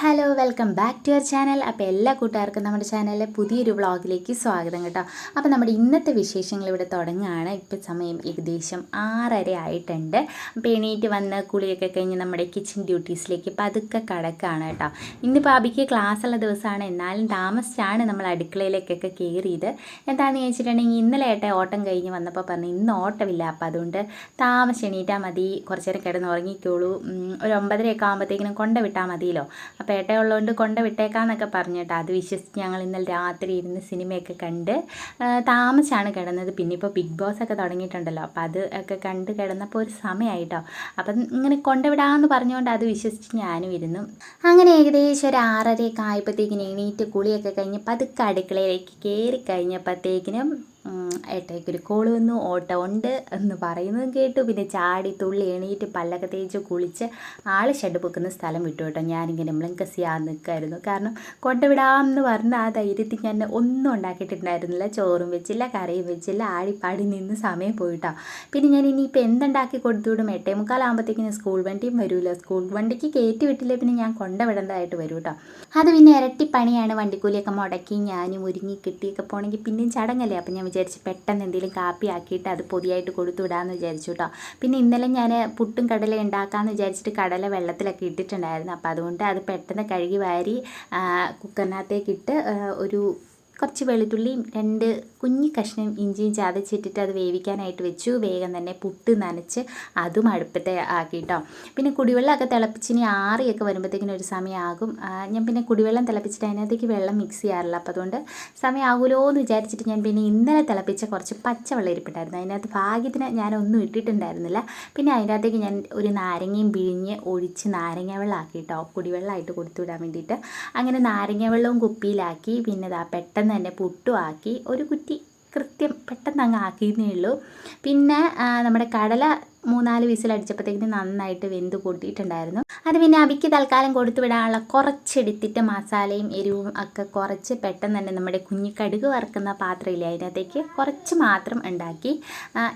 Hi hello welcome back to your channel. അപ്പോൾ എല്ലാ കൂട്ടുകാർക്കും നമ്മുടെ ചാനലിലെ പുതിയൊരു വ്ളോഗിലേക്ക് സ്വാഗതം കേട്ടോ. അപ്പോൾ നമ്മുടെ ഇന്നത്തെ വിശേഷങ്ങൾ ഇവിടെ തുടങ്ങുകയാണ്. ഇപ്പോൾ സമയം ഏകദേശം ആറര ആയിട്ടുണ്ട്. അപ്പോൾ എണീറ്റ് വന്ന് കുളിയൊക്കെ കഴിഞ്ഞ് നമ്മുടെ കിച്ചൺ ഡ്യൂട്ടീസിലേക്ക് പതുക്കെ കടക്കുകയാണ് കേട്ടോ. ഇന്നിപ്പോൾ അബിക്ക് ക്ലാസ്സുള്ള ദിവസമാണ്. എന്നാലും താമസിച്ചാണ് നമ്മൾ അടുക്കളയിലേക്കൊക്കെ കയറിയത്. എന്താണെന്ന് ചോദിച്ചിട്ടുണ്ടെങ്കിൽ ഇന്നലെ ഏട്ടെ ഓട്ടം കഴിഞ്ഞ് വന്നപ്പോൾ പറഞ്ഞു ഇന്ന് ഓട്ടമില്ല. അപ്പോൾ അതുകൊണ്ട് താമസിച്ച് എണീറ്റാൽ മതി. കുറച്ചേരം കിടന്ന് ഉറങ്ങിക്കോളൂ ഒരു ഒമ്പതരയൊക്കെ ആകുമ്പോഴത്തേക്കിനും കൊണ്ടുവിട്ടാൽ മതിയല്ലോ. അപ്പോൾ ഏട്ടയുള്ളതുകൊണ്ട് കൊണ്ട് വിട്ടേക്കാന്നൊക്കെ പറഞ്ഞിട്ട് അത് വിശ്വസിച്ച് ഞങ്ങൾ ഇന്നലെ രാത്രി ഇരുന്ന് സിനിമയൊക്കെ കണ്ട് താമസിച്ചാണ് കിടന്നത്. പിന്നെ ഇപ്പോൾ ബിഗ് ബോസ് ഒക്കെ തുടങ്ങിയിട്ടുണ്ടല്ലോ. അപ്പോൾ അത് ഒക്കെ കണ്ട് കിടന്നപ്പോൾ ഒരു സമയമായിട്ടോ അപ്പം ഇങ്ങനെ കൊണ്ടുവിടാമെന്ന് പറഞ്ഞുകൊണ്ട് അത് വിശ്വസിച്ച് ഞാനും ഇരുന്നു. അങ്ങനെ ഏകദേശം ഒരു ആറരയൊക്കെ ആയപ്പോഴത്തേക്കിനും എണീറ്റ് കുളിയൊക്കെ കഴിഞ്ഞപ്പോൾ അത് അടുക്കളയിലേക്ക് കയറി കഴിഞ്ഞപ്പോഴത്തേക്കിനും ഏട്ടയ്ക്കൊരു കോൾ വന്നു. ഓട്ടം ഉണ്ട് എന്ന് പറയുന്നതും കേട്ടു. പിന്നെ ചാടി തുള്ളി എണീറ്റ് പല്ലൊക്കെ തേച്ച് കുളിച്ച് ആൾ ഷെഡ് പൊക്കുന്ന സ്ഥലം വിട്ടു കേട്ടോ. ഞാനിങ്ങനെ മ്ലങ്കസിയാ നിൽക്കായിരുന്നു കാരണം കൊണ്ടുവിടാമെന്ന് പറഞ്ഞ ആ ധൈര്യത്തിൽ ഞാൻ ഒന്നും ഉണ്ടാക്കിയിട്ടുണ്ടായിരുന്നില്ല ചോറും വെച്ചില്ല കറിയും വെച്ചില്ല. ആടിപ്പാടി നിന്ന് സമയം പോയിട്ടോ. പിന്നെ ഞാൻ ഇനിയിപ്പോൾ എന്തുണ്ടാക്കി കൊടുത്തു വിടും എട്ടേ മുക്കാലാകുമ്പോഴത്തേക്കിന് സ്കൂൾ വണ്ടിയും വരില്ല സ്കൂൾ വണ്ടിക്ക് കയറ്റി വിട്ടില്ല പിന്നെ ഞാൻ കൊണ്ടുവിടേണ്ടതായിട്ട് വരും കേട്ടോ. അത് പിന്നെ ഇരട്ടി പണിയാണ്. വണ്ടിക്കൂലിയൊക്കെ മുടക്കി ഞാനും ഒരുങ്ങി കിട്ടിയൊക്കെ പോകണമെങ്കിൽ പിന്നെയും ചടങ്ങല്ലേ? അപ്പം ഞാൻ വിചാരിച്ച് പെട്ടെന്ന് എന്തെങ്കിലും കാപ്പി ആക്കിയിട്ട് അത് പൊതിയായിട്ട് കൊടുത്തു വിടാമെന്ന് വിചാരിച്ചു കേട്ടോ പിന്നെ ഇന്നലെ ഞാൻ പുട്ടും കടല ഉണ്ടാക്കാമെന്ന് വിചാരിച്ചിട്ട് കടല വെള്ളത്തിലൊക്കെ ഇട്ടിട്ടുണ്ടായിരുന്നു. അപ്പോൾ അതുകൊണ്ട് അത് പെട്ടെന്ന് കഴുകി വാരി കുക്കറിനകത്തേക്കിട്ട് ഒരു കുറച്ച് വെളുത്തുള്ളിയും രണ്ട് കുഞ്ഞി കഷ്ണം ഇഞ്ചിയും ചതച്ചിട്ടിട്ട് അത് വേവിക്കാനായിട്ട് വെച്ചു. വേഗം തന്നെ പുട്ട് നനച്ച് അതും അടുപ്പത്തെ ആക്കിയിട്ടോ പിന്നെ കുടിവെള്ളമൊക്കെ തിളപ്പിച്ചിനി ആറിയൊക്കെ വരുമ്പോഴത്തേക്കിനും ഒരു സമയമാകും. ഞാൻ പിന്നെ കുടിവെള്ളം തിളപ്പിച്ചിട്ട് അതിനകത്തേക്ക് വെള്ളം മിക്സ് ചെയ്യാറില്ല. അപ്പോൾ അതുകൊണ്ട് സമയമാകുമല്ലോ എന്ന് വിചാരിച്ചിട്ട് ഞാൻ പിന്നെ ഇന്നലെ തിളപ്പിച്ച കുറച്ച് പച്ചവെള്ളം ഇരിപ്പുണ്ടായിരുന്നു. അതിനകത്ത് ഭാഗ്യത്തിന് ഞാനൊന്നും ഇട്ടിട്ടുണ്ടായിരുന്നില്ല. പിന്നെ അതിനകത്തേക്ക് ഞാൻ ഒരു നാരങ്ങയും പിഴിഞ്ഞ് ഒഴിച്ച് നാരങ്ങ വെള്ളം ആക്കിയിട്ടോ കുടിവെള്ളമായിട്ട് കൊടുത്തു വിടാൻ വേണ്ടിയിട്ട്. അങ്ങനെ നാരങ്ങ വെള്ളവും കുപ്പിയിലാക്കി. പിന്നെ പെട്ടെന്ന് തന്നെ പുട്ടും ആക്കി. ഒരു കുറ്റി കൃത്യം പെട്ടെന്ന് അങ്ങ് ആക്കിയെന്നേ ഉള്ളൂ. പിന്നെ നമ്മുടെ കടല മൂന്നാൽ വിസിൽ അടിച്ചപ്പോഴത്തേക്കും നന്നായിട്ട് വെന്ത് പൊട്ടിയിട്ടുണ്ടായിരുന്നു. അത് പിന്നെ അവിക്ക് തൽക്കാലം കൊടുത്തു വിടാനുള്ള കുറച്ചെടുത്തിട്ട് മസാലയും എരിവും ഒക്കെ കുറച്ച് പെട്ടെന്ന് തന്നെ നമ്മുടെ കുഞ്ഞു കടുക് വറുക്കുന്ന പാത്രമില്ലേ അതിനകത്തേക്ക് കുറച്ച് മാത്രം ഉണ്ടാക്കി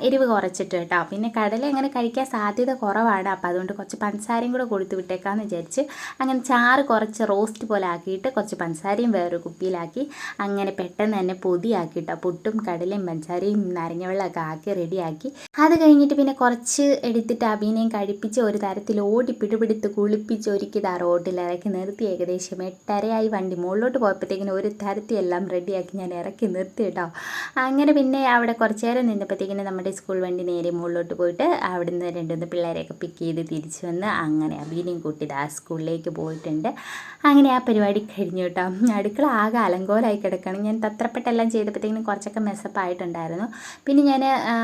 എരിവ് കുറച്ചിട്ട് കേട്ടോ. പിന്നെ കടല അങ്ങനെ കഴിക്കാൻ സാധ്യത കുറവാണ്. അപ്പോൾ അതുകൊണ്ട് കുറച്ച് പഞ്ചസാരയും കൂടെ കൊടുത്തു വിട്ടേക്കാമെന്ന് വിചാരിച്ച് അങ്ങനെ ചാറ് കുറച്ച് റോസ്റ്റ് പോലെ ആക്കിയിട്ട് കുറച്ച് പഞ്ചസാരയും വേറൊരു കുപ്പിയിലാക്കി അങ്ങനെ പെട്ടെന്ന് തന്നെ പൊതിയാക്കിയിട്ടോ പുട്ടും കടലയും പഞ്ചസാരയും നാരങ്ങ വെള്ളമൊക്കെ ആക്കി റെഡിയാക്കി. അത് കഴിഞ്ഞിട്ട് പിന്നെ കുറച്ച് എടുത്തിട്ട് അബീനെയും കഴിപ്പിച്ച് ഒരു തരത്തിൽ ഓടി പിടിപിടുത്ത് കുളിപ്പിച്ച് ഒരുക്കി ആ റോഡിൽ ഇറക്കി നിർത്തി. ഏകദേശം എട്ടരയായി വണ്ടി മുകളിലോട്ട് പോയപ്പോഴത്തേക്കിനും ഒരു തരത്തിൽ എല്ലാം റെഡിയാക്കി ഞാൻ ഇറക്കി നിർത്തി കേട്ടോ. അങ്ങനെ പിന്നെ അവിടെ കുറച്ച് നേരം നിന്നപ്പോഴത്തേക്കിനും നമ്മുടെ സ്കൂൾ വണ്ടി നേരെ മുകളിലോട്ട് പോയിട്ട് അവിടെ നിന്ന് രണ്ടുമൂന്ന് പിള്ളേരെയൊക്കെ പിക്ക് ചെയ്ത് തിരിച്ചു വന്ന് അങ്ങനെ അബീനെയും കൂട്ടി ആ സ്കൂളിലേക്ക് പോയിട്ടുണ്ട്. അങ്ങനെ ആ പരിപാടി കഴിഞ്ഞു കേട്ടോ. അടുക്കള ആകെ അലങ്കോലായി കിടക്കണം ഞാൻ തത്രപ്പെട്ടെല്ലാം ചെയ്തപ്പോഴത്തേക്കിനും കുറച്ചൊക്കെ മെസ്സപ്പായിട്ടുണ്ടായിരുന്നു പിന്നെ ഞാൻ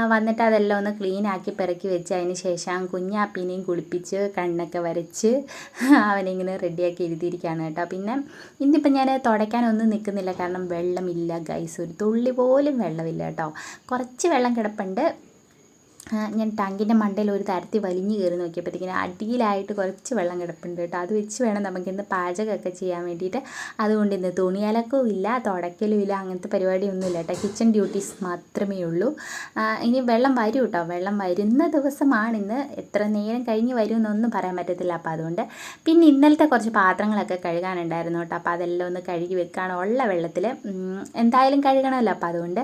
വന്നിട്ട് അതെല്ലാം ഒന്ന് ക്ലീൻ ആക്കി പെറുക്കി വെച്ച് അതിന് ശേഷം കുഞ്ഞാപ്പീനെയും കുളിപ്പിച്ച് കണ്ണൊക്കെ വരച്ച് അവനിങ്ങനെ റെഡിയാക്കി എഴുതിയിരിക്കുകയാണ് കേട്ടോ. പിന്നെ ഇന്നിപ്പം ഞാൻ തുടയ്ക്കാനൊന്നും നിൽക്കുന്നില്ല. കാരണം വെള്ളമില്ല ഗൈസ് ഒരു തുള്ളി പോലും വെള്ളമില്ല കേട്ടോ. കുറച്ച് വെള്ളം കിടപ്പുണ്ട്. ഞാൻ ടാങ്കിന്റെ മണ്ടയിൽ ഒരു തരത്തിൽ വലിഞ്ഞു കയറി നോക്കിയപ്പോഴത്തേക്കിനും അടിയിലായിട്ട് കുറച്ച് വെള്ളം കിടപ്പുണ്ട് കേട്ടോ. അത് വെച്ച് വേണം നമുക്കിന്ന് പാചകമൊക്കെ ചെയ്യാൻ വേണ്ടിയിട്ട്. അതുകൊണ്ട് ഇന്ന് തുണിയലക്കവും ഇല്ല തുടക്കലും ഇല്ല അങ്ങനത്തെ പരിപാടിയൊന്നും ഇല്ല കേട്ടോ. കിച്ചൺ ഡ്യൂട്ടീസ് മാത്രമേ ഉള്ളൂ. ഇനി വെള്ളം വരും കേട്ടോ. വെള്ളം വരുന്ന ദിവസമാണ് ഇന്ന്. എത്ര നേരം കഴിഞ്ഞ് വരും എന്നൊന്നും പറയാൻ പറ്റത്തില്ല. അപ്പോൾ അതുകൊണ്ട് പിന്നെ ഇന്നലത്തെ കുറച്ച് പാത്രങ്ങളൊക്കെ കഴുകാനുണ്ടായിരുന്നു കേട്ടോ. അപ്പോൾ അതെല്ലാം ഒന്ന് കഴുകി വെക്കാണ് ഉള്ള വെള്ളത്തിൽ എന്തായാലും കഴുകണമല്ലോ. അപ്പോൾ അതുകൊണ്ട്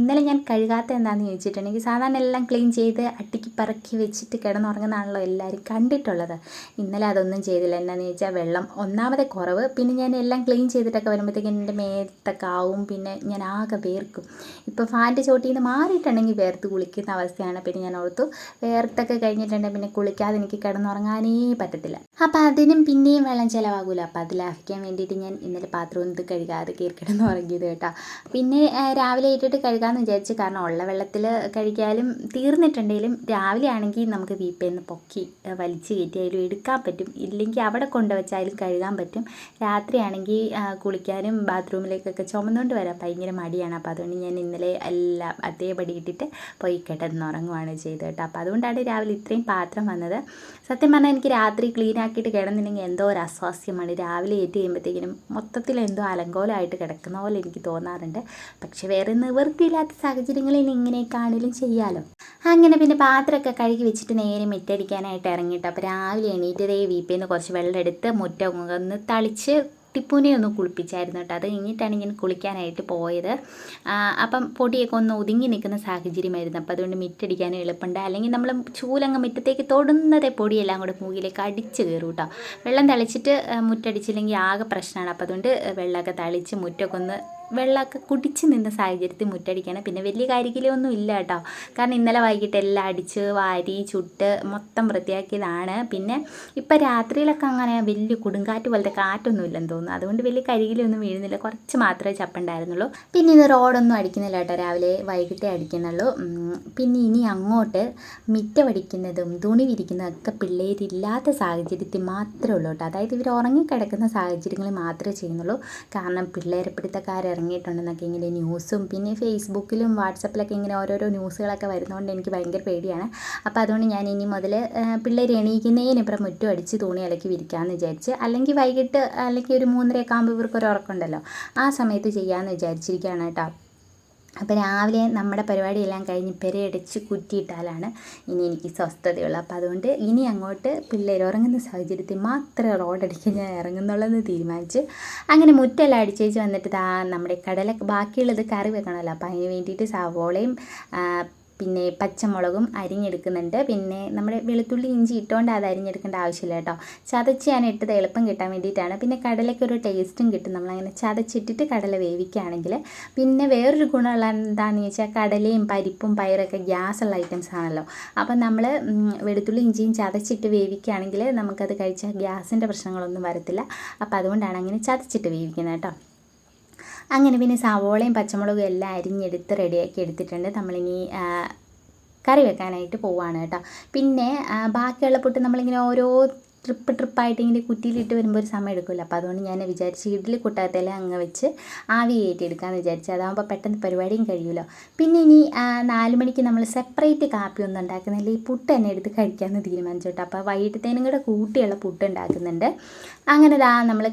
ഇന്നലെ ഞാൻ കഴുകാത്ത എന്താണെന്ന് ചോദിച്ചിട്ടുണ്ടെങ്കിൽ സാധാരണ എല്ലാം ക്ലീൻ ചെയ്ത് അട്ടിക്ക് പറക്കി വെച്ചിട്ട് കിടന്നുറങ്ങുന്നതാണല്ലോ എല്ലാവരും കണ്ടിട്ടുള്ളത്. ഇന്നലെ അതൊന്നും ചെയ്തില്ല. എന്നാന്ന് ചോദിച്ചാൽ വെള്ളം ഒന്നാമത്തെ കുറവ്. പിന്നെ ഞാൻ എല്ലാം ക്ലീൻ ചെയ്തിട്ടൊക്കെ വരുമ്പോഴത്തേക്കും എന്റെ മേത്തൊക്കെ ആവും. പിന്നെ ഞാൻ ആകെ വേർക്കും. ഇപ്പോൾ ഫാന്റെ ചോട്ടിൽ നിന്ന് മാറിയിട്ടുണ്ടെങ്കിൽ വേർത്ത് കുളിക്കുന്ന അവസ്ഥയാണ്. പിന്നെ ഞാൻ ഓർത്തു വേർത്തൊക്കെ കഴിഞ്ഞിട്ടുണ്ടെങ്കിൽ പിന്നെ കുളിക്കാതെ എനിക്ക് കിടന്നുറങ്ങാനേ പറ്റത്തില്ല. അപ്പോൾ അതിനും പിന്നെയും വെള്ളം ചിലവാകൂല. അപ്പോൾ അത് ലാഭിക്കാൻ വേണ്ടിയിട്ട് ഞാൻ ഇന്നലെ പാത്രം ഒന്നും കഴുകാതെ കയറി കിടന്നുറങ്ങിയത് കേട്ടോ. പിന്നെ രാവിലെ ഇട്ടിട്ട് കഴുകാമെന്ന് വിചാരിച്ചു. കാരണം ഉള്ള വെള്ളത്തിൽ കഴിക്കാലും തീർന്നിട്ടുണ്ടെങ്കിലും രാവിലെ ആണെങ്കിൽ നമുക്ക് വീപ്പേന്ന് പൊക്കി വലിച്ചു വലിച്ച് കയറ്റി അതിലും എടുക്കാൻ പറ്റും. ഇല്ലെങ്കിൽ അവിടെ കൊണ്ടുവച്ചാലും കഴുകാൻ പറ്റും. രാത്രിയാണെങ്കിൽ കുളിക്കാനും ബാത്റൂമിലേക്കൊക്കെ ചുമന്നുകൊണ്ട് വരാം ഭയങ്കര മടിയാണ്. അപ്പോൾ അതുകൊണ്ട് ഞാൻ ഇന്നലെ എല്ലാം അതേപടി ഇട്ടിട്ട് പോയി കിടന്നുറങ്ങുവാണ് ചെയ്തത് കേട്ടോ. അപ്പോൾ അതുകൊണ്ടാണ് രാവിലെ ഇത്രയും പാത്രം വന്നത്. സത്യം പറഞ്ഞാൽ എനിക്ക് രാത്രി ക്ലീൻ ആക്കിയിട്ട് കിടന്നില്ലെങ്കിൽ എന്തോ ഒരു അസ്വാസ്യമാണ് രാവിലെ ഏറ്റ് കഴിയുമ്പോഴത്തേക്കിനും മൊത്തത്തിൽ എന്തോ അലങ്കോലമായിട്ട് കിടക്കുന്ന പോലെ എനിക്ക് തോന്നാറുണ്ട്. പക്ഷേ വേറെ നിവൃത്തിയില്ലാത്ത സാഹചര്യങ്ങളിൽ ഇങ്ങനെയൊക്കെ ആണെങ്കിലും ചെയ്യാമല്ലോ അങ്ങനെ പിന്നെ പാത്രമൊക്കെ കഴുകി വെച്ചിട്ട് നേരെ മിറ്റടിക്കാനായിട്ട് ഇറങ്ങിയിട്ട്. അപ്പോൾ രാവിലെ എണീറ്റ് ദേ വീപ്പിൽ നിന്ന് കുറച്ച് വെള്ളം എടുത്ത് മുറ്റം ഒന്ന് തളിച്ച് ടിപ്പൂനെ ഒന്ന് കുളിപ്പിച്ചായിരുന്നു കേട്ടോ. അത് കഴിഞ്ഞിട്ടാണ് ഇങ്ങനെ കുളിക്കാനായിട്ട് പോയത്. അപ്പം പൊടിയൊക്കെ ഒന്ന് ഒതുങ്ങി നിൽക്കുന്ന സാഹചര്യമായിരുന്നു. അപ്പോൾ അതുകൊണ്ട് മിറ്റടിക്കാനും എളുപ്പമുണ്ട്. അല്ലെങ്കിൽ നമ്മൾ ചൂലങ്ങ് മുറ്റത്തേക്ക് തൊടുന്നതേ പൊടിയെല്ലാം കൂടെ മൂകിലേക്ക് അടിച്ച് കയറും കേട്ടോ. വെള്ളം തളിച്ചിട്ട് മുറ്റടിച്ചില്ലെങ്കിൽ ആകെ പ്രശ്നമാണ്. അപ്പോൾ അതുകൊണ്ട് വെള്ളമൊക്കെ തളിച്ച് മുറ്റമൊക്കെ ഒന്ന് വെള്ളമൊക്കെ കുടിച്ച് നിന്ന സാഹചര്യത്തിൽ മുറ്റടിക്കണം പിന്നെ വലിയ കാര്യത്തിലൊന്നും ഇല്ല കേട്ടോ. കാരണം ഇന്നലെ വൈകിട്ട് എല്ലാം അടിച്ച് വാരി ചുട്ട് മൊത്തം വൃത്തിയാക്കിയതാണ്. പിന്നെ ഇപ്പം രാത്രിയിലൊക്കെ അങ്ങനെ വലിയ കൊടുങ്കാറ്റ് പോലത്തെ കാറ്റൊന്നും ഇല്ലെന്ന് തോന്നുന്നു. അതുകൊണ്ട് വലിയ കരികിലൊന്നും വീഴുന്നില്ല. കുറച്ച് മാത്രമേ ചപ്പുണ്ടായിരുന്നുള്ളൂ. പിന്നെ ഇത് റോഡൊന്നും അടിക്കുന്നില്ല കേട്ടോ. രാവിലെ വൈകിട്ടേ അടിക്കുന്നുള്ളൂ. പിന്നെ ഇനി അങ്ങോട്ട് മിറ്റമടിക്കുന്നതും തുണി വിരിക്കുന്നതും ഒക്കെ പിള്ളേരില്ലാത്ത സാഹചര്യത്തിൽ മാത്രമേ ഉള്ളൂ കേട്ടോ. അതായത് ഇവർ ഉറങ്ങിക്കിടക്കുന്ന സാഹചര്യങ്ങളിൽ മാത്രമേ ചെയ്യുന്നുള്ളൂ. കാരണം പിള്ളേരെ പിടുത്തക്കാർ ഇറങ്ങിയിട്ടുണ്ടെന്നൊക്കെ ഇങ്ങനെ ന്യൂസും പിന്നെ ഫേസ്ബുക്കിലും വാട്സപ്പിലൊക്കെ ഇങ്ങനെ ഓരോരോ ന്യൂസുകളൊക്കെ വരുന്നതുകൊണ്ട് എനിക്ക് ഭയങ്കര പേടിയാണ്. അപ്പോൾ അതുകൊണ്ട് ഞാൻ ഇനി മുതൽ പിള്ളേർ എണീക്കുന്നതിനിപ്പുറം മുറ്റും അടിച്ച് തുണി ഇലക്കി വിരിക്കാമെന്ന് വിചാരിച്ച് അല്ലെങ്കിൽ വൈകിട്ട് അല്ലെങ്കിൽ ഒരു മൂന്നരയൊക്കെ ആകുമ്പോൾ ഇവർക്ക് ഒരു ഉറക്കമുണ്ടല്ലോ ആ സമയത്ത് ചെയ്യാമെന്ന് വിചാരിച്ചിരിക്കുകയാണ് കേട്ടോ. അപ്പോൾ രാവിലെ നമ്മുടെ പരിപാടിയെല്ലാം കഴിഞ്ഞ് പെരയടിച്ച് കുറ്റിയിട്ടാലാണ് ഇനി എനിക്ക് സ്വസ്ഥതയുള്ളൂ അപ്പോൾ അതുകൊണ്ട് ഇനി അങ്ങോട്ട് പിള്ളേർ ഉറങ്ങുന്ന സാഹചര്യത്തിൽ മാത്രമേ റോഡടിക്കാൻ ഞാൻ ഇറങ്ങുന്നുള്ളതെന്ന് തീരുമാനിച്ച് അങ്ങനെ മുറ്റെല്ലാം അടിച്ചേച്ച് വന്നിട്ട് ദാ നമ്മുടെ കടല ബാക്കിയുള്ളത് കറി വെക്കണമല്ലോ. അപ്പോൾ അതിന് വേണ്ടിയിട്ട് സവോളയും പിന്നെ പച്ചമുളകും അരിഞ്ഞെടുക്കുന്നുണ്ട്. പിന്നെ നമ്മുടെ വെളുത്തുള്ളി ഇഞ്ചി ഇട്ടുകൊണ്ട് അത് അരിഞ്ഞെടുക്കേണ്ട ആവശ്യമില്ല കേട്ടോ. ചതച്ച് ഞാൻ ഇട്ടത് എളുപ്പം കിട്ടാൻ വേണ്ടിയിട്ടാണ്. പിന്നെ കടലയ്ക്ക് ഒരു ടേസ്റ്റും കിട്ടും. നമ്മളങ്ങനെ ചതച്ചിട്ടിട്ട് കടല വേവിക്കുകയാണെങ്കിൽ പിന്നെ വേറൊരു ഗുണമുള്ള എന്താണെന്ന് ചോദിച്ചാൽ കടലയും പരിപ്പും പയറൊക്കെ ഗ്യാസുള്ള ഐറ്റംസ് ആണല്ലോ. അപ്പം നമ്മൾ വെളുത്തുള്ളി ഇഞ്ചിയും ചതച്ചിട്ട് വേവിക്കുകയാണെങ്കിൽ നമുക്കത് കഴിച്ചാൽ ഗ്യാസിന്റെ പ്രശ്നങ്ങളൊന്നും വരത്തില്ല. അപ്പോൾ അതുകൊണ്ടാണ് അങ്ങനെ ചതച്ചിട്ട് വേവിക്കുന്നത് കേട്ടോ. അങ്ങനെ പിന്നെ സവോളയും പച്ചമുളകും എല്ലാം അരിഞ്ഞെടുത്ത് റെഡിയാക്കി എടുത്തിട്ടുണ്ട്. നമ്മളിനി കറി വെക്കാനായിട്ട് പോവുകയാണ് കേട്ടോ. പിന്നെ ബാക്കിയുള്ള പുട്ട് നമ്മളിങ്ങനെ ഓരോ ട്രിപ്പ് ട്രിപ്പായിട്ട് ഇങ്ങനെ കുറ്റിയിലിട്ട് വരുമ്പോൾ ഒരു സമയം എടുക്കില്ല അപ്പോൾ അതുകൊണ്ട് ഞാൻ വിചാരിച്ച് ഇഡ്ഡലി കുട്ടകത്തെല്ലാം അങ്ങ് വെച്ച് ആവി കയറ്റി എടുക്കാമെന്ന് വിചാരിച്ചു. അതാകുമ്പോൾ പെട്ടെന്ന് പരിപാടിയും കഴിയുമല്ലോ പിന്നെ ഇനി നാല് മണിക്ക് നമ്മൾ സെപ്പറേറ്റ് കാപ്പി ഒന്നും ഉണ്ടാക്കുന്നില്ല. ഈ പുട്ട് തന്നെ എടുത്ത് കഴിക്കാമെന്ന് തീരുമാനിച്ചു കേട്ടോ. അപ്പോൾ വൈകിട്ടത്തേനും കൂടെ കൂട്ടിയുള്ള പുട്ട് ഉണ്ടാക്കുന്നുണ്ട്. അങ്ങനെ ദാ നമ്മൾ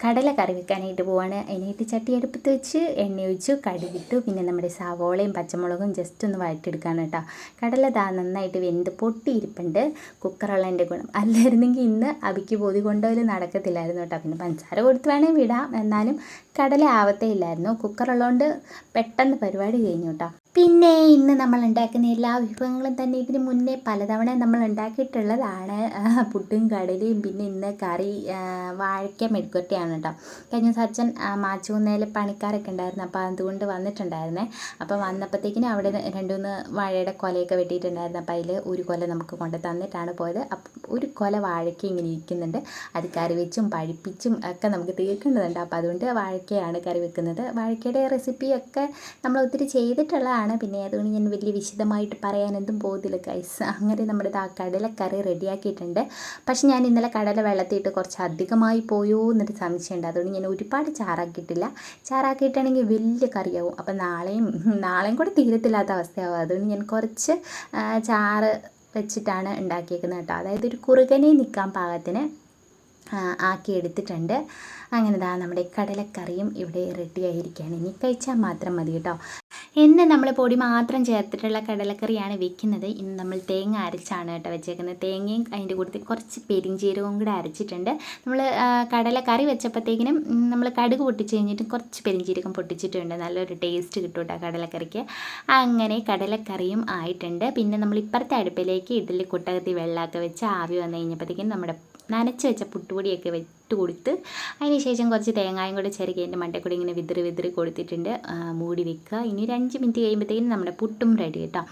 കടല കറി വെക്കാനായിട്ട് പോവാണ്. അതിനായിട്ട് ചട്ടി അടുപ്പത്ത് വെച്ച് എണ്ണ ഒഴിച്ചു കടുകിട്ടു. പിന്നെ നമ്മുടെ സവോളയും പച്ചമുളകും ജസ്റ്റ് ഒന്ന് വഴറ്റിയെടുക്കാണ് കേട്ടോ. കടല ദാ നന്നായിട്ട് വെന്ത് പൊട്ടിയിരിപ്പുണ്ട്. കുക്കറുള്ളതിന്റെ ഗുണം. അല്ലായിരുന്നെങ്കിൽ ഇന്ന് അവിക്ക് പൊതി കൊണ്ടുപോലും നടക്കത്തില്ലായിരുന്നു കേട്ടോ. പിന്നെ പഞ്ചസാര കൊടുത്ത് വേണേൽ വിടാം. എന്നാലും കടല ആവത്തേ ഇല്ലായിരുന്നു. കുക്കറുള്ളതുകൊണ്ട് പെട്ടെന്ന് പരിപാടി കഴിഞ്ഞു കേട്ടോ. പിന്നെ ഇന്ന് നമ്മൾ ഉണ്ടാക്കുന്ന എല്ലാ വിഭവങ്ങളും തന്നെ ഇതിന് മുന്നേ പലതവണ നമ്മൾ ഉണ്ടാക്കിയിട്ടുള്ളതാണ് പുട്ടും കടലയും പിന്നെ ഇന്ന് കറി വാഴയ്ക്ക മെഴുക്കുവരട്ടിയാണ് കേട്ടോ. കഴിഞ്ഞ സച്ചൻ മാച്ചുകുന്നേൽ പണിക്കാരൊക്കെ ഉണ്ടായിരുന്നു. അപ്പോൾ അതുകൊണ്ട് വന്നിട്ടുണ്ടായിരുന്നേ. അപ്പോൾ വന്നപ്പോഴത്തേക്കിനും അവിടെ രണ്ട് മൂന്ന് വാഴയുടെ കൊലയൊക്കെ വെട്ടിയിട്ടുണ്ടായിരുന്നു. അപ്പോൾ അതിൽ ഒരു കൊല നമുക്ക് കൊണ്ട് തന്നിട്ടാണ് പോയത്. അപ്പം ഒരു കൊല വാഴയ്ക്ക ഇങ്ങനെ ഇരിക്കുന്നുണ്ട്. അത് കറി വെച്ചും പഴിപ്പിച്ചും ഒക്കെ നമുക്ക് തീർക്കേണ്ടതുണ്ട്. അപ്പോൾ അതുകൊണ്ട് വാഴയ്ക്കയാണ് കറി വെക്കുന്നത്. വാഴയ്ക്കയുടെ റെസിപ്പിയൊക്കെ നമ്മൾ ഒത്തിരി ചെയ്തിട്ടുള്ളതാണ് പിന്നെ അതുകൊണ്ട് ഞാൻ വലിയ വിശദമായിട്ട് പറയാനൊന്നും പോകുന്നില്ല ഗൈസ് അങ്ങനെ നമ്മുടെ ആ കടലക്കറി റെഡിയാക്കിയിട്ടുണ്ട് പക്ഷെ ഞാൻ ഇന്നലെ കടല വെള്ളത്തിയിട്ട് കുറച്ച് അധികമായി പോയോ എന്നൊരു സംശയമുണ്ട്. അതുകൊണ്ട് ഞാൻ ഒരുപാട് ചാറാക്കിയിട്ടില്ല. ചാറാക്കിയിട്ടാണെങ്കിൽ വലിയ കറിയാവും. അപ്പം നാളെയും നാളെയും കൂടെ തീരത്തില്ലാത്ത അവസ്ഥയാവും. അതുകൊണ്ട് ഞാൻ കുറച്ച് ചാറ് വെച്ചിട്ടാണ് ഉണ്ടാക്കിയേക്കുന്നത് കേട്ടോ. അതായത് ഒരു കുറുകനെ നിൽക്കാൻ പാകത്തിന് ആക്കി എടുത്തിട്ടുണ്ട്. അങ്ങനെ ദാ നമ്മുടെ കടലക്കറിയും ഇവിടെ റെഡി ആയിരിക്കുകയാണ്. ഇനി കഴിച്ചാൽ മാത്രം മതി കേട്ടോ. ഇന്ന് നമ്മൾ പൊടി മാത്രം ചേർത്തിട്ടുള്ള കടലക്കറിയാണ് വെക്കുന്നത്. ഇന്ന് നമ്മൾ തേങ്ങ അരച്ചാണ് കേട്ടോ വെച്ചേക്കുന്നത്. തേങ്ങയും അതിന്റെ കൂട്ടത്തിൽ കുറച്ച് പെരിഞ്ചീരകവും കൂടെ അരച്ചിട്ടുണ്ട്. നമ്മൾ കടലക്കറി വെച്ചപ്പോഴത്തേക്കിനും നമ്മൾ കടുക് പൊട്ടിച്ച് കഴിഞ്ഞിട്ട് കുറച്ച് പെരിഞ്ചീരകം പൊട്ടിച്ചിട്ടുണ്ട്. നല്ലൊരു ടേസ്റ്റ് കിട്ടും കേട്ടോ കടലക്കറിക്ക്. അങ്ങനെ കടലക്കറിയും ആയിട്ടുണ്ട്. പിന്നെ നമ്മൾ ഇപ്പുറത്തെ അടുപ്പിലേക്ക് ഇഡ്ഡലി കുട്ടകത്തി വെള്ളമൊക്കെ വെച്ച് ആവി വന്നു കഴിഞ്ഞപ്പോഴത്തേക്കും നമ്മുടെ നനച്ച് വെച്ച പുട്ടുപൊടിയൊക്കെ വെട്ട് കൊടുത്ത് അതിന് ശേഷം കുറച്ച് തേങ്ങായും കൂടെ ചെറുക്കി അതിന്റെ മണ്ടക്കൂടി ഇങ്ങനെ വിതറി വിതറി കൊടുത്തിട്ടുണ്ട്. മൂടി വെക്കുക. ഇനി ഒരു അഞ്ച് മിനിറ്റ് കഴിയുമ്പോഴത്തേക്കും നമ്മുടെ പുട്ടും റെഡി കേട്ടോ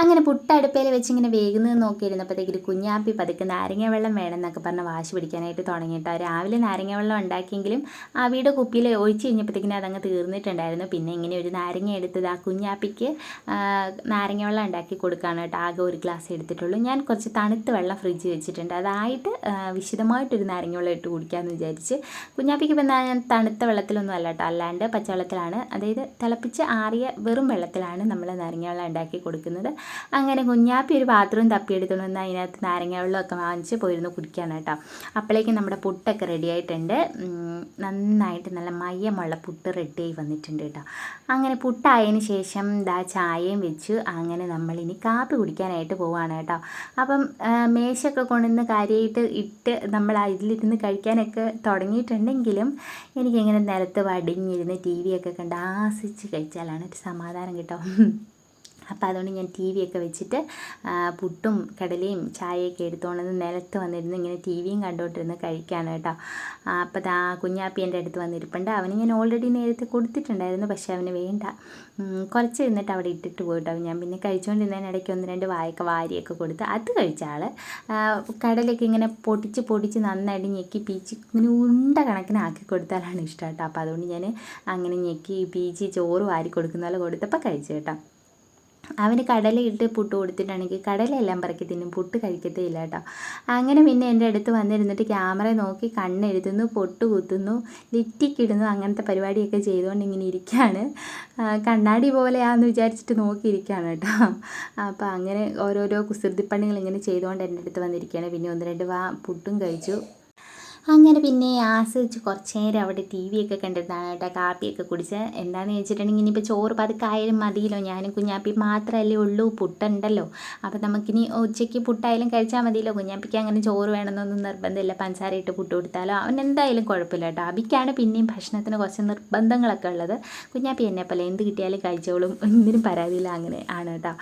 അങ്ങനെ പുട്ടടുപ്പയിൽ വെച്ച് ഇങ്ങനെ വേഗുന്നത് നോക്കിയിരുന്നപ്പോഴത്തേക്ക് കുഞ്ഞാപ്പി പതുക്കെ നാരങ്ങ വെള്ളം വേണമെന്നൊക്കെ പറഞ്ഞ് വാശി പിടിക്കാനായിട്ട് തുടങ്ങിയിട്ടോ. രാവിലെ നാരങ്ങ വെള്ളം ഉണ്ടാക്കിയെങ്കിലും ആവിയുടെ കുപ്പിയിൽ ഒഴിച്ച് കഴിഞ്ഞപ്പോഴത്തേക്കിനും അതങ്ങ് തീർന്നിട്ടുണ്ടായിരുന്നു. പിന്നെ ഇങ്ങനെ ഒരു നാരങ്ങ എടുത്തത് ആ കുഞ്ഞാപ്പിക്ക് നാരങ്ങ വെള്ളം ഉണ്ടാക്കി കൊടുക്കാണ് കേട്ടോ ആകെ ഒരു ഗ്ലാസ് എടുത്തിട്ടുള്ളൂ. ഞാൻ കുറച്ച് തണുത്ത വെള്ളം ഫ്രിഡ്ജ് വെച്ചിട്ടുണ്ട്. അതായിട്ട് വിശദമായിട്ടൊരു നാരങ്ങ വെള്ളം ഇട്ട് കുടിക്കാമെന്ന് വിചാരിച്ച് കുഞ്ഞാപ്പിക്ക് ഇപ്പം ഞാൻ തണുത്ത വെള്ളത്തിലൊന്നും അല്ല കേട്ടോ. അല്ലാണ്ട് പച്ചവെള്ളത്തിലാണ്. അതായത് തിളപ്പിച്ച് ആറിയ വെറും വെള്ളത്തിലാണ് നമ്മൾ നാരങ്ങ വെള്ളം ഉണ്ടാക്കി കൊടുക്കുന്നത്. അങ്ങനെ കുഞ്ഞാപ്പി ഒരു പാത്രവും തപ്പിയെടുത്തോണ്ട് വന്ന് അതിനകത്ത് നാരങ്ങ വെള്ളമൊക്കെ വാങ്ങിച്ച് പോയിരുന്നു കുടിക്കാൻ കേട്ടോ. അപ്പോഴേക്കും നമ്മുടെ പുട്ടൊക്കെ റെഡി ആയിട്ടുണ്ട്. നന്നായിട്ട് നല്ല മയമുള്ള പുട്ട് റെഡി ആയി വന്നിട്ടുണ്ട് കേട്ടോ. അങ്ങനെ പുട്ടായതിന് ശേഷം ദാ ചായയും വെച്ച്. അങ്ങനെ നമ്മളിനി കാപ്പി കുടിക്കാനായിട്ട് പോവാണ് കേട്ടോ. അപ്പം മേശൊക്കെ കൊണ്ടുവന്ന് കാര്യമായിട്ട് ഇട്ട് നമ്മൾ അതിലിരുന്ന് കഴിക്കാനൊക്കെ തുടങ്ങിയിട്ടുണ്ടെങ്കിലും എനിക്കിങ്ങനെ നിലത്ത് വടിഞ്ഞിരുന്ന് ടി ഒക്കെ കണ്ട് ആസ്വദിച്ച് കഴിച്ചാലാണ് ഒരു സമാധാനം കേട്ടോ. അപ്പോൾ അതുകൊണ്ട് ഞാൻ ടി വിയൊക്കെ വെച്ചിട്ട് പുട്ടും കടലയും ചായയൊക്കെ എടുത്തുകൊണ്ട് നിലത്ത് വന്നിരുന്ന് ഇങ്ങനെ ടി വിയും കണ്ടുകൊണ്ടിരുന്ന് കഴിക്കുകയാണ് കേട്ടോ. അപ്പോൾ ആ കുഞ്ഞാപ്പി എന്റെ അടുത്ത് വന്നിരിപ്പുണ്ട്. അവന് ഞാൻ ഓൾറെഡി നേരത്തെ കൊടുത്തിട്ടുണ്ടായിരുന്നു പക്ഷേ അവന് വേണ്ട. കുറച്ച് ഇരുന്നിട്ട് അവിടെ ഇട്ടിട്ട് പോയിട്ടോ ഞാൻ പിന്നെ കഴിച്ചുകൊണ്ടിരുന്നതിനിടയ്ക്ക് ഒന്ന് രണ്ട് വായൊക്കെ വാരിയൊക്കെ കൊടുത്ത് അത് കഴിച്ച ആൾ കടലൊക്കെ ഇങ്ങനെ പൊടിച്ച് പൊടിച്ച് നന്നായിട്ട് ഞെക്കി പീച്ച് ഇങ്ങനെ ഉണ്ട കണക്കിന് ആക്കി കൊടുത്താലാണ് ഇഷ്ടം കേട്ടോ. അപ്പോൾ അതുകൊണ്ട് ഞാൻ അങ്ങനെ ഞെക്കി പീച്ച് ചോറ് വാരി കൊടുക്കുന്ന പോലെ കൊടുത്തപ്പോൾ കഴിച്ചു കേട്ടോ. അവന് കടലയിട്ട് പുട്ട് കൊടുത്തിട്ടാണെങ്കിൽ കടലയെല്ലാം പറക്കി തിന്നും പുട്ട് കഴിക്കത്തേ ഇല്ല കേട്ടോ. അങ്ങനെ പിന്നെ എന്റെ അടുത്ത് വന്നിരുന്നിട്ട് ക്യാമറ നോക്കി കണ്ണെഴുതുന്നു പൊട്ട് കുത്തുന്നു ലിറ്റിക്കിടുന്നു അങ്ങനത്തെ പരിപാടിയൊക്കെ ചെയ്തുകൊണ്ട് ഇങ്ങനെ ഇരിക്കുകയാണ്. കണ്ണാടി പോലെയാന്ന് വിചാരിച്ചിട്ട് നോക്കിയിരിക്കുകയാണ് കേട്ടോ. അപ്പോൾ അങ്ങനെ ഓരോരോ കുസൃതിപ്പണികൾ ഇങ്ങനെ ചെയ്തുകൊണ്ട് എന്റെ അടുത്ത് വന്നിരിക്കുകയാണ്. പിന്നെ ഒന്ന് രണ്ട് വാ പുട്ടും കഴിച്ചു. അങ്ങനെ പിന്നെ ആസ്വദിച്ച് കുറച്ച് നേരം അവിടെ ടി വി ഒക്കെ കണ്ടിരുന്നാണ് കേട്ടോ കാപ്പിയൊക്കെ കുടിച്ച്. എന്താണെന്ന് ചോദിച്ചിട്ടുണ്ടെങ്കിൽ ഇനിയിപ്പോൾ ചോറ് പതുക്കായാലും മതിയല്ലോ. ഞാനും കുഞ്ഞാപ്പി മാത്രമല്ലേ ഉള്ളൂ പുട്ടുണ്ടല്ലോ. അപ്പോൾ നമുക്കിനി ഉച്ചയ്ക്ക് പുട്ടായാലും കഴിച്ചാൽ മതിയല്ലോ. കുഞ്ഞാപ്പിക്ക് അങ്ങനെ ചോറ് വേണമെന്നൊന്നും നിർബന്ധമില്ല. പഞ്ചസാര ഇട്ട് പുട്ട് കൊടുത്താലോ? അവൻ എന്തായാലും കുഴപ്പമില്ല കേട്ടോ. അബിക്കാണ് പിന്നെയും ഭക്ഷണത്തിന് കുറച്ച് നിർബന്ധങ്ങളൊക്കെ ഉള്ളത്. കുഞ്ഞാപ്പി എന്നെ പോലെ എന്ത് കിട്ടിയാലും കഴിച്ചോളും. ഒന്നിനും പരാതിയില്ല. അങ്ങനെ ആണ് കേട്ടോ.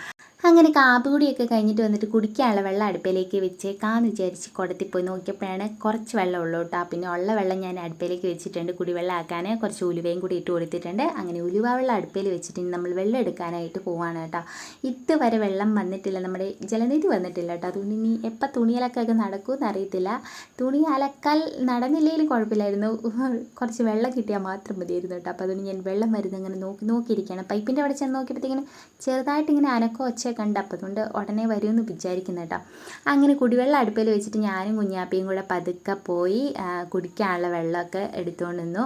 അങ്ങനെ കാപ്പുകുടിയൊക്കെ കഴിഞ്ഞിട്ട് വന്നിട്ട് കുടിക്കാനുള്ള വെള്ളം അടുപ്പിലേക്ക് വെച്ചേക്കാന്ന് വിചാരിച്ച് കുടത്തിൽ പോയി നോക്കിയപ്പോഴാണ് കുറച്ച് വെള്ളം ഉള്ളൂ കേട്ടോ. പിന്നെ ഉള്ള വെള്ളം ഞാൻ അടുപ്പിലേക്ക് വെച്ചിട്ടുണ്ട്. കുടിവെള്ളം ആക്കാൻ കുറച്ച് ഉലുവയും കൂടി ഇട്ട് കൊടുത്തിട്ടുണ്ട്. അങ്ങനെ ഉലുവ വെള്ളം അടുപ്പിൽ വെച്ചിട്ട് നമ്മൾ വെള്ളം എടുക്കാനായിട്ട് പോവാണ് കേട്ടോ. ഇതുവരെ വെള്ളം വന്നിട്ടില്ല. നമ്മുടെ ജലനിധി വന്നിട്ടില്ല കേട്ടോ. അതുകൊണ്ട് ഇനി എപ്പോൾ തുണി അലക്കൊക്കെ നടക്കുമെന്ന് അറിയത്തില്ല. തുണി അലക്കാൽ നടന്നില്ലെങ്കിലും കുഴപ്പമില്ലായിരുന്നു. കുറച്ച് വെള്ളം കിട്ടിയാൽ മാത്രം മതിയായിരുന്നു കേട്ടോ. അപ്പോൾ അതുകൊണ്ട് ഞാൻ വെള്ളം വരുന്നത് ഇങ്ങനെ നോക്കി നോക്കിയിരിക്കുകയാണ്. പൈപ്പിന്റെ അവിടെ ചെന്ന് നോക്കിയപ്പോഴത്തേക്കിനും ചെറുതായിട്ട് ഇങ്ങനെ അനക്കോ ഒച്ച കണ്ട് അപ്പോൾ അതുകൊണ്ട് ഉടനെ വരുമെന്ന് വിചാരിക്കുന്നു കേട്ടോ. അങ്ങനെ കുടിവെള്ളം അടുപ്പിൽ വെച്ചിട്ട് ഞാനും കുഞ്ഞാപ്പിയും കൂടെ പതുക്കെ പോയി കുടിക്കാനുള്ള വെള്ളമൊക്കെ എടുത്തുകൊണ്ട് നിന്നു.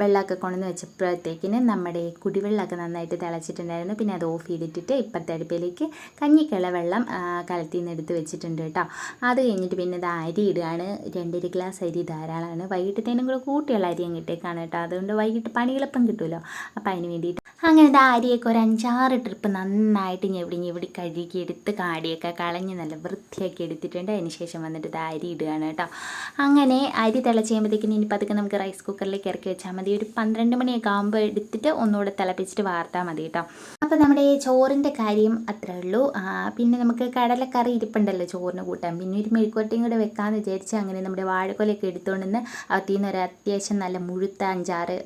വെള്ളമൊക്കെ കൊണ്ടുവന്ന് വെച്ചപ്പോഴത്തേക്കിന് നമ്മുടെ കുടിവെള്ളമൊക്കെ നന്നായിട്ട് തിളച്ചിട്ടുണ്ടായിരുന്നു. പിന്നെ അത് ഓഫ് ചെയ്തിട്ടിട്ട് ഇപ്പുറത്തെ അടുപ്പിലേക്ക് കഞ്ഞിക്കുള്ള വെള്ളം കലത്തിൽ നിന്ന് എടുത്ത് വെച്ചിട്ടുണ്ട് കേട്ടോ. അത് കഴിഞ്ഞിട്ട് പിന്നെ ഇത് അരി ഇടുകയാണ്. രണ്ടര ഗ്ലാസ് അരി ധാരാളമാണ്. വൈകിട്ടത്തേനും കൂടെ കൂട്ടിയുള്ള അരി കിട്ടിയേക്കാണ് കേട്ടോ. അതുകൊണ്ട് വൈകിട്ട് പണികളപ്പം കിട്ടുമല്ലോ. അപ്പോൾ അതിന് വേണ്ടിയിട്ട് അങ്ങനെ ഇത് അരിയൊക്കെ ഒരു അഞ്ചാറ് ട്രിപ്പ് നന്നായിട്ട് ഞെവിടി ഞെവിടി കഴുകി എടുത്ത് കാടിയൊക്കെ കളഞ്ഞ് നല്ല വൃത്തിയാക്കി എടുത്തിട്ടുണ്ട്. അതിന് ശേഷം വന്നിട്ട് ഇത് അരി ഇടുകയാണ് കേട്ടോ. അങ്ങനെ അരി തിളച്ച് കഴിയുമ്പോഴത്തേക്കിന് ഇനി പതുക്കെ നമുക്ക് റൈസ് കുക്കറിലേക്ക് ഇറക്കി വെച്ചാൽ മതി. ഒരു പന്ത്രണ്ട് മണിയൊക്കെ ആകുമ്പോൾ എടുത്തിട്ട് ഒന്നുകൂടെ തിളപ്പിച്ചിട്ട് വാർത്താൽ മതി കേട്ടോ അപ്പോൾ നമ്മുടെ ചോറിന്റെ കാര്യം അത്രേ ഉള്ളൂ. പിന്നെ നമുക്ക് കടലക്കറി ഇരിപ്പുണ്ടല്ലോ ചോറിന് കൂട്ടാൻ. പിന്നെ ഒരു മെഴുക്കുവരട്ടിയും കൂടെ വെക്കാമെന്ന് വിചാരിച്ച് അങ്ങനെ നമ്മുടെ വാഴക്കൊലയൊക്കെ എടുത്തുകൊണ്ട് നിന്ന് അതിൽ നിന്ന് ഒരു അത്യാവശ്യം നല്ല മുഴുത്ത അഞ്ചാറ്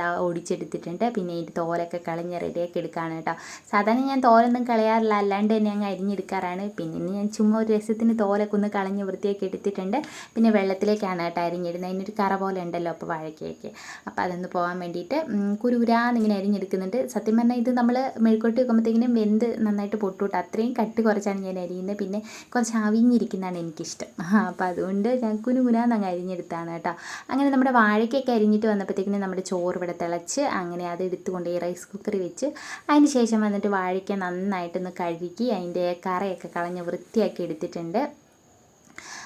ദാ ഒടിച്ചെടുത്തിട്ടുണ്ട്. പിന്നെ ഇതിന്റെ തോലൊക്കെ കളഞ്ഞ് റെഡിയാക്കി എടുക്കുകയാണ് കേട്ടോ സാധാരണ ഞാൻ തോലൊന്നും കളയാറില്ല. അല്ലാണ്ട് തന്നെ അങ്ങ് അരിഞ്ഞെടുക്കാറാണ്. പിന്നെ ഞാൻ ചുമ്മാ ഒരു രസത്തിന് തോലൊക്കെ ഒന്ന് കളഞ്ഞ് വൃത്തിയാക്കി എടുത്തിട്ടുണ്ട്. പിന്നെ വെള്ളത്തിലേക്കാണ് കേട്ടോ അരിഞ്ഞിടുന്നത്. അതിനൊരു കറ പോലെ ഉണ്ടല്ലോ അപ്പോൾ വാഴയ്ക്കയൊക്കെ അപ്പോൾ അതൊന്ന് പോകാൻ വേണ്ടിയിട്ട് കുരുരാന്നിങ്ങനെ അരിഞ്ഞെടുക്കുന്നുണ്ട്. സത്യം പറഞ്ഞാൽ ഇത് നമ്മൾ മെഴുക്കോട്ട് വെക്കുമ്പോഴത്തേക്കിനും വെന്ത് നന്നായിട്ട് പൊട്ടൂട്ട്. അത്രയും കട്ട് കുറച്ചാണ് ഞാൻ അരിയുന്നത്. പിന്നെ കുറച്ച് അവിഞ്ഞിരിക്കുന്നതാണ് എനിക്കിഷ്ടം. അപ്പോൾ അതുകൊണ്ട് ഞാൻ കുനുകുനാന്ന് അങ്ങ് അരിഞ്ഞെടുത്താണ് കേട്ടോ. അങ്ങനെ നമ്മുടെ വാഴയ്ക്കൊക്കെ അരിഞ്ഞിട്ട് വന്നപ്പോഴത്തേക്കിനും നമ്മുടെ ചോറ് ഇവിടെ തിളച്ച് അങ്ങനെ അത് എടുത്തുകൊണ്ട് ഈ റൈസ് കുക്കറിൽ വെച്ച് അതിന് ശേഷം വന്നിട്ട് വാഴയ്ക്ക നന്നായിട്ടൊന്ന് കഴുകി അതിന്റെ കറയൊക്കെ കളഞ്ഞ് വൃത്തിയാക്കി എടുത്തിട്ടുണ്ട്.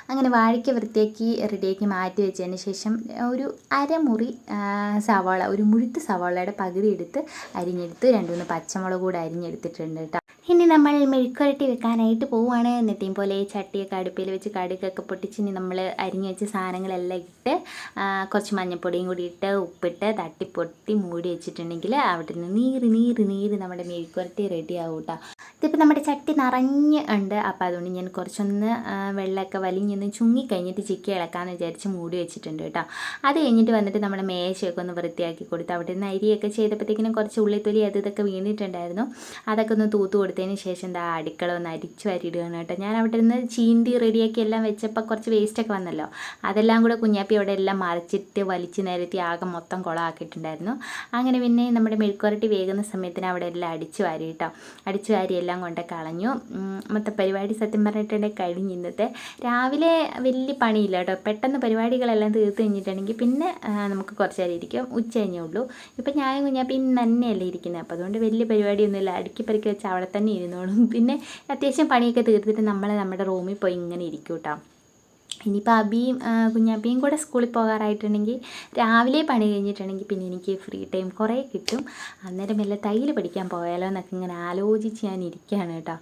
അങ്ങനെ വാഴയ്ക്ക വൃത്തിയാക്കി റെഡിയാക്കി മാറ്റി വെച്ചതിന് ശേഷം ഒരു അരമുറി സവാള ഒരു മുഴുത്ത സവാളയുടെ പകുതി എടുത്ത് അരിഞ്ഞെടുത്ത് രണ്ട് മൂന്ന് പച്ചമുളക് കൂടെ അരിഞ്ഞെടുത്തിട്ടുണ്ട് കേട്ടോ നമ്മൾ മെഴുക്കുരട്ടി വെക്കാനായിട്ട് പോവുകയാണ്. എന്നിട്ടേയും പോലെ ചട്ടിയൊക്കെ അടുപ്പിൽ വെച്ച് കടുകൊക്കെ പൊട്ടിച്ച് ഇനി നമ്മൾ അരിഞ്ഞ് വെച്ച് സാധനങ്ങളെല്ലാം ഇട്ട് കുറച്ച് മഞ്ഞൾപ്പൊടിയും കൂടി ഇട്ട് ഉപ്പിട്ട് തട്ടിപ്പൊട്ടി മൂടി വെച്ചിട്ടുണ്ടെങ്കിൽ അവിടെ നിന്ന് നീര് നീര് നീര് നമ്മുടെ മെഴുക്കുരട്ടി റെഡി ആവും കേട്ടോ ഇതിപ്പോൾ നമ്മുടെ ചട്ടി നിറഞ്ഞ് ഉണ്ട്. അപ്പോൾ അതുകൊണ്ട് ഞാൻ കുറച്ചൊന്ന് വെള്ളമൊക്കെ വലിഞ്ഞൊന്ന് ചുങ്ങി കഴിഞ്ഞിട്ട് ചിക്കി ഇളക്കാമെന്ന് വിചാരിച്ച് മൂടി വെച്ചിട്ടുണ്ട് കേട്ടോ അത് കഴിഞ്ഞിട്ട് വന്നിട്ട് നമ്മുടെ മേശയൊക്കെ ഒന്ന് വൃത്തിയാക്കി കൊടുത്ത് അവിടെ നിന്ന് അരിയൊക്കെ ചെയ്തപ്പോഴത്തേക്കിനും കുറച്ച് ഉള്ളിത്തൊലി അത് ഇതൊക്കെ വീണിട്ടുണ്ടായിരുന്നു. അതൊക്കെ ഒന്ന് തൂത്ത് കൊടുത്തതിന് ശേഷം എന്താ അടുക്കള ഒന്ന് അരിച്ചു വരിടുകയാണ് കേട്ടോ. ഞാൻ അവിടെ നിന്ന് ചീന്തി റെഡിയാക്കി എല്ലാം വെച്ചപ്പോൾ കുറച്ച് വേസ്റ്റൊക്കെ വന്നല്ലോ. അതെല്ലാം കൂടെ കുഞ്ഞാപ്പി അവിടെ എല്ലാം മറിച്ചിട്ട് വലിച്ച് നിരത്തി ആകെ മൊത്തം കുളമാക്കിയിട്ടുണ്ടായിരുന്നു. അങ്ങനെ പിന്നെ നമ്മുടെ മെഴുക്കുരട്ടി വേകുന്ന സമയത്തിന് അവിടെ എല്ലാം അടിച്ചു വാരി കേട്ടോ. അടിച്ചു വാരി എല്ലാം കൊണ്ട് കളഞ്ഞു. മൊത്തം പരിപാടി സത്യം പറഞ്ഞിട്ടുണ്ടെങ്കിൽ കഴിഞ്ഞ് ഇന്നത്തെ. രാവിലെ വലിയ പണിയില്ല കേട്ടോ. പെട്ടെന്ന് പരിപാടികളെല്ലാം തീർത്ത് കഴിഞ്ഞിട്ടുണ്ടെങ്കിൽ പിന്നെ നമുക്ക് കുറച്ച് നേരം ഇരിക്കും. ഉച്ച കഴിഞ്ഞേ ഉള്ളൂ. ഇപ്പം ഞാൻ കുഞ്ഞാപ്പി ഇന്ന് തന്നെയല്ലേ ഇരിക്കുന്നത്? അപ്പോൾ അതുകൊണ്ട് വലിയ പരിപാടിയൊന്നുമില്ല. അടുക്കി പറിക്കി വെച്ച് അവിടെ തന്നെ ഇരുന്നോളും പിന്നെ അത്യാവശ്യം പണിയൊക്കെ തീർത്തിട്ട് നമ്മൾ നമ്മുടെ റൂമിൽ പോയി ഇങ്ങനെ ഇരിക്കും കേട്ടോ ഇനിയിപ്പോൾ അബിയും കുഞ്ഞാബിയും കൂടെ സ്കൂളിൽ പോകാറായിട്ടുണ്ടെങ്കിൽ രാവിലെ പണി കഴിഞ്ഞിട്ടുണ്ടെങ്കിൽ പിന്നെ എനിക്ക് ഫ്രീ ടൈം കുറേ കിട്ടും. അന്നേരം വല്ല തയ്യൽ പഠിക്കാൻ പോയാലോ എന്നൊക്കെ ഇങ്ങനെ ആലോചിച്ച് ഞാൻ ഇരിക്കുകയാണ് കേട്ടോ.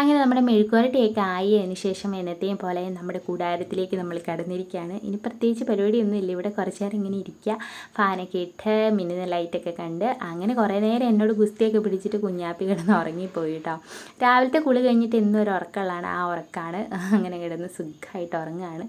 അങ്ങനെ നമ്മുടെ മെഴുക്കുവരട്ടിയൊക്കെ ആയതിനു ശേഷം എന്നത്തെയും പോലെ നമ്മുടെ കൂടാരത്തിലേക്ക് നമ്മൾ കടന്നിരിക്കുകയാണ്. ഇനി പ്രത്യേകിച്ച് പരിപാടിയൊന്നും ഇല്ല. ഇവിടെ കുറച്ച് നേരം ഇങ്ങനെ ഇരിക്കുക. ഫാനൊക്കെ ഇട്ട് മിന്നുന്ന ലൈറ്റൊക്കെ കണ്ട് അങ്ങനെ കുറേ നേരം എന്നോട് ഗുസ്തിയൊക്കെ പിടിച്ചിട്ട് കുഞ്ഞാപ്പി കിടന്ന് ഉറങ്ങിപ്പോയി കേട്ടോ. രാവിലത്തെ കുളി കഴിഞ്ഞിട്ട് എന്നും ഒരു ഉറക്കമുള്ളതാണ്. ആ ഉറക്കമാണ് അങ്ങനെ കിടന്ന് സുഖമായിട്ട് ഉറങ്ങുകയാണ്.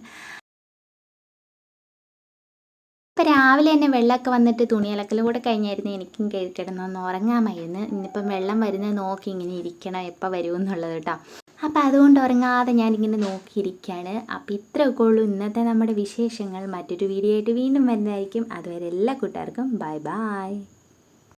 ഇപ്പം രാവിലെ തന്നെ വെള്ളമൊക്കെ വന്നിട്ട് തുണി അലക്കലും കൂടെ കഴിഞ്ഞായിരുന്നു എനിക്കും കയറി ഒന്ന് ഉറങ്ങാമായിരുന്നു ഇന്നിപ്പം വെള്ളം വരുന്നത് നോക്കി ഇങ്ങനെ ഇരിക്കണം എപ്പോൾ വരുമെന്നുള്ളത് കേട്ടോ. അപ്പം അതുകൊണ്ട് ഉറങ്ങാതെ ഞാനിങ്ങനെ നോക്കിയിരിക്കുകയാണ് അപ്പം ഇത്രയൊക്കെ ഉള്ളൂ ഇന്നത്തെ നമ്മുടെ വിശേഷങ്ങൾ. മറ്റൊരു വീഡിയോ ആയിട്ട് വീണ്ടും വരുന്നതായിരിക്കും. അതുവരെ എല്ലാ കൂട്ടുകാർക്കും ബൈ ബൈ